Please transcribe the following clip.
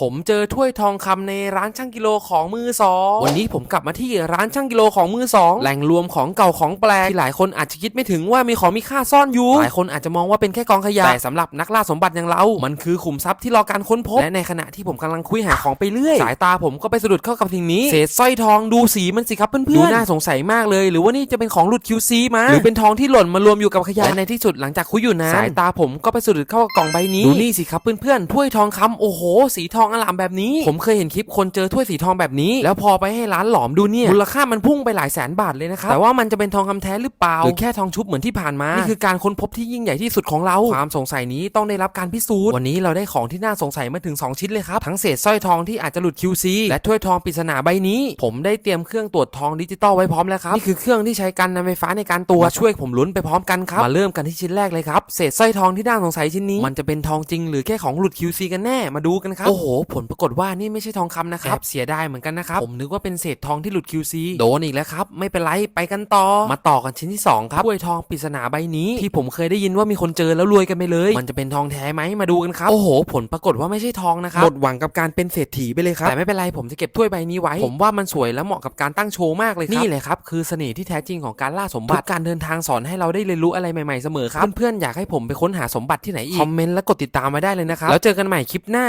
ผมเจอถ้วยทองคำในร้านช่างกิโลของมือสองวันนี้ผมกลับมาที่ร้านช่างกิโลของมือสองแหล่งรวมของเก่าของแปลกที่หลายคนอาจจะคิดไม่ถึงว่ามีของมีค่าซ่อนอยู่หลายคนอาจจะมองว่าเป็นแค่กองขยะแต่สำหรับนักล่าสมบัติอย่างเรา มันคือขุมทรัพย์ที่รอการค้นพบและในขณะที่ผมกำลังคุยหาของไปเรื่อยสายตาผมก็ไปสะดุดเข้ากับสิ่งนี้เศษสร้อยทองดูสีมันสิครับเพื่อนๆดูน่าสงสัยมากเลย หรือว่านี่จะเป็นของหลุด QC มาหรือเป็นทองที่หล่นมารวมอยู่กับขยะและในที่สุดหลังจากคุยอยู่นานสายตาผมก็ไปสะดุดเข้ากับกล่องใบนี้ดูนี่สิครับเพื่อนๆถ้วยทองคำโอ้โหสีทองอลามแบบนี้ ผมเคยเห็นคลิปคนเจอถ้วยสีทองแบบนี้ แล้วพอไปให้ร้านหลอมดูเนี่ยมูลค่ามันพุ่งไปหลายแสนบาทเลยนะครับแต่ว่ามันจะเป็นทองคำแท้หรือเปล่าหรือแค่ทองชุบเหมือนที่ผ่านมานี่คือการค้นพบที่ยิ่งใหญ่ที่สุดของเราความสงสัยนี้ต้องได้รับการพิสูจน์วันนี้เราได้ของที่น่าสงสัยมาถึง 2 ชิ้นเลยครับทั้งเศษสร้อยทองที่อาจจะหลุด QC และถ้วยทองปริศนาใบนี้ ผมได้เตรียมเครื่องตรวจทองดิจิตอลไว้พร้อมแล้วครับนี่คือเครื่องที่ใช้การนำไฟฟ้าในการตรวจมาช่วยผมลุ้นไปพร้อมกันครับมาเริ่มกันที่ชิ้นแรกเลยครับเศษสร้อยทองที่น่าสงสัยชิ้นนี้ มันจะเป็นทองจริงหรือแค่ของหลุด QC กันแน่มาดูกันครับโอ้โหผลปรากฏว่านี่ไม่ใช่ทองคำนะครับเสียดายเหมือนกันนะครับผมนึกว่าเป็นเศษทองที่หลุด QC โดนอีกแล้วครับ ไม่เป็นไรไปกันต่อ มาต่อกันชิ้นที่สองครับถ้วยทองปริศนาใบนี้ที่ผมเคยได้ยินว่ามีคนเจอแล้วรวยกันไปเลย มันจะเป็นทองแท้ไหมมาดูกันครับ โอ้โห ผลปรากฏว่าไม่ใช่ทองนะครับหมดหวังกับการเป็นเศรษฐีไปเลยครับแต่ไม่เป็นไรผมจะเก็บถ้วยใบนี้ไว้ ผมว่ามันสวยและเหมาะกับการตั้งโชว์มากเลยครับนี่เลยครับคือเสน่ห์ที่แท้จริงของการล่าสมบัติทุกการเดินทางสอนให้เราได้เรียนรู้อะไรใหม่ๆเสมอครับเพื่อนๆอยากให้ผมไปค้นหาสมบัติที่ไหนอีกคอมเมนต์และกดติดตามมาได้เลยนะครับแล้วเจอกันใหม่คลิปหน้า